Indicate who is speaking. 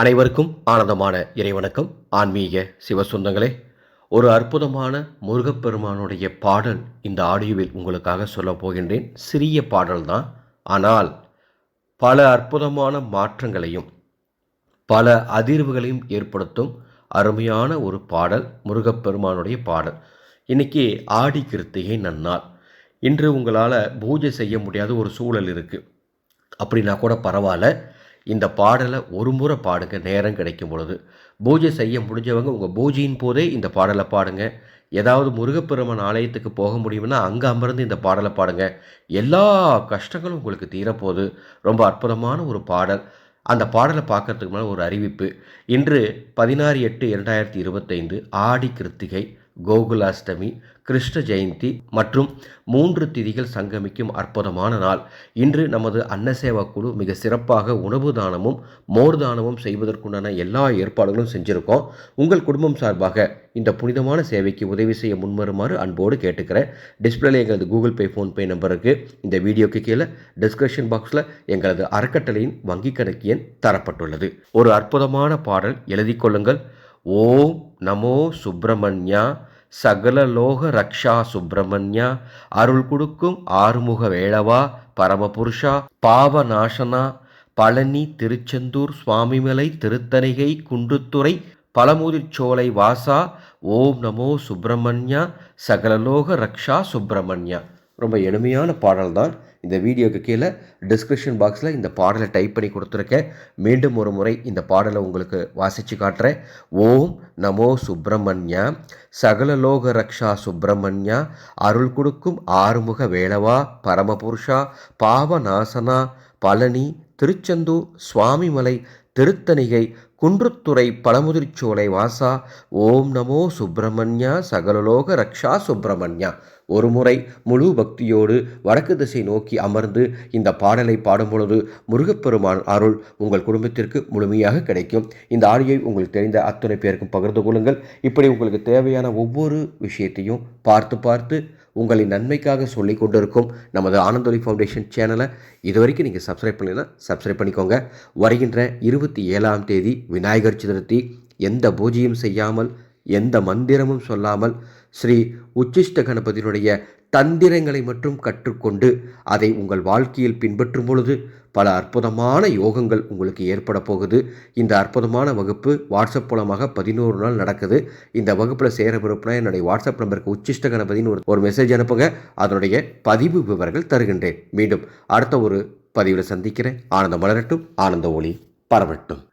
Speaker 1: அனைவருக்கும் ஆனந்தமான இறைவணக்கம். ஆன்மீக சிவசுந்தங்களே ஒரு அற்புதமான முருகப்பெருமானுடைய பாடல் இந்த ஆடியோவில் உங்களுக்காக சொல்லப் போகின்றேன். சிறிய பாடல்தான் ஆனால் பல அற்புதமான மாற்றங்களையும் பல அதிர்வுகளையும் ஏற்படுத்தும் அருமையான ஒரு பாடல் முருகப்பெருமானுடைய பாடல். இன்னைக்கு ஆடி கிருத்திகை நன்னாள். இன்று உங்களால் பூஜை செய்ய முடியாத ஒரு சூழல் இருக்குது அப்படின்னா கூட பரவாயில்ல. இந்த பாடலை ஒரு முறை பாடுங்க நேரம் கிடைக்கும் பொழுது. பூஜை செய்ய முடிஞ்சவங்க உங்கள் பூஜையின் போதே இந்த பாடலை பாடுங்க. ஏதாவது முருகப்பெருமான் ஆலயத்துக்கு போக முடியும்னா அங்கே அமர்ந்து இந்த பாடலை பாடுங்க. எல்லா கஷ்டங்களும் உங்களுக்கு தீரப்போகுது. ரொம்ப அற்புதமான ஒரு பாடல். அந்த பாடலை பார்க்கறதுக்கு முன்னால் ஒரு அறிவிப்பு. இன்று பதினாறு எட்டு இரண்டாயிரத்தி இருபத்தைந்து ஆடி கிருத்திகை. கோகுலாஷ்டமி கிருஷ்ண ஜெயந்தி மற்றும் மூன்று திதிகள் சங்கமிக்கும் அற்புதமான நாள். இன்று நமது அன்னசேவா குழு மிக சிறப்பாக உணவு தானமும் மோர் தானமும் செய்வதற்குண்டான எல்லா ஏற்பாடுகளும் செஞ்சுருக்கோம். உங்கள் குடும்பம் சார்பாக இந்த புனிதமான சேவைக்கு உதவி செய்ய முன்வருமாறு அன்போடு கேட்டுக்கிறேன். டிஸ்பிளேல எங்களது கூகுள் பே ஃபோன்பே நம்பருக்கு இந்த வீடியோக்கு கீழே டிஸ்கிரிப்ஷன் பாக்ஸில் எங்களது அறக்கட்டளையின் வங்கி கணக்கு எண் தரப்பட்டுள்ளது. ஒரு அற்புதமான பாடல் எழுதி கொள்ளுங்கள். ஓம் நமோ சுப்பிரமணியா சகல லோக ரக்ஷா சுப்பிரமணியா அருள் கொடுக்கும் ஆறுமுக வேளவா பரமபுருஷா பாவ நாசனா பழனி திருச்செந்தூர் சுவாமிமலை திருத்தணிகை குன்றுத்துறை பழமுதிர்ச்சோலை வாசா ஓம் நமோ சுப்பிரமணியா சகலலோக ரக்ஷா சுப்பிரமணியா. ரொம்ப எளிமையான பாடல் தான் இந்த வீடியோக்கு கீழே டிஸ்கிரிப்ஷன் பாக்ஸில் இந்த பாடலை டைப் பண்ணி கொடுத்துருக்கேன். மீண்டும் ஒரு முறை இந்த பாடலை உங்களுக்கு வாசித்து காட்டுறேன். ஓம் நமோ சுப்பிரமணியா சகலலோக ரக்ஷா சுப்பிரமணியா அருள் கொடுக்கும் ஆறுமுக வேளவா பரமபுருஷா பாவநாசனா பழனி திருச்செந்தூர் சுவாமிமலை திருத்தணிகை குன்றுத்துறை பழமுதிர்ச்சோலை வாசா ஓம் நமோ சுப்பிரமணியா சகலலோக ரக்ஷா சுப்பிரமணியா. ஒரு முறை முழு பக்தியோடு வடக்கு திசை நோக்கி அமர்ந்து இந்த பாடலை பாடும்பொழுது முருகப்பெருமான் அருள் உங்கள் குடும்பத்திற்கு முழுமையாக கிடைக்கும். இந்த ஆடியை உங்களுக்கு தெரிந்த அத்தனை பேருக்கும் பகிர்ந்து கொள்ளுங்கள். இப்படி உங்களுக்கு தேவையான ஒவ்வொரு விஷயத்தையும் பார்த்து பார்த்து உங்களின் நன்மைக்காக சொல்லி கொண்டிருக்கும் நமது ஆனந்தொலி ஃபவுண்டேஷன் சேனலை இது வரைக்கும் நீங்கள் சப்ஸ்கிரைப் பண்ணலைன்னா சப்ஸ்கிரைப் பண்ணிக்கோங்க. வருகின்ற இருபத்தி ஏழாம் தேதி விநாயகர் சதுர்த்தி. எந்த பூஜையும் செய்யாமல் எந்த மந்திரமும் சொல்லாமல் ஸ்ரீ உச்சிஷ்ட கணபதியினுடைய தந்திரங்களை மட்டும் கற்றுக்கொண்டு அதை உங்கள் வாழ்க்கையில் பின்பற்றும் பொழுது பல அற்புதமான யோகங்கள் உங்களுக்கு ஏற்பட போகுது. இந்த அற்புதமான வகுப்பு வாட்ஸ்அப் மூலமாக பதினோரு நாள் நடக்குது. இந்த வகுப்பில் சேர விருப்பினா என்னுடைய வாட்ஸ்அப் நம்பருக்கு உச்சிஷ்ட கணபதினு ஒரு ஒரு மெசேஜ் அனுப்புங்க. அதனுடைய பதிவு விவரங்கள் தருகின்றேன். மீண்டும் அடுத்த ஒரு பதிவில் சந்திக்கிறேன். ஆனந்த மலரட்டும். ஆனந்த ஒளி பரவட்டும்.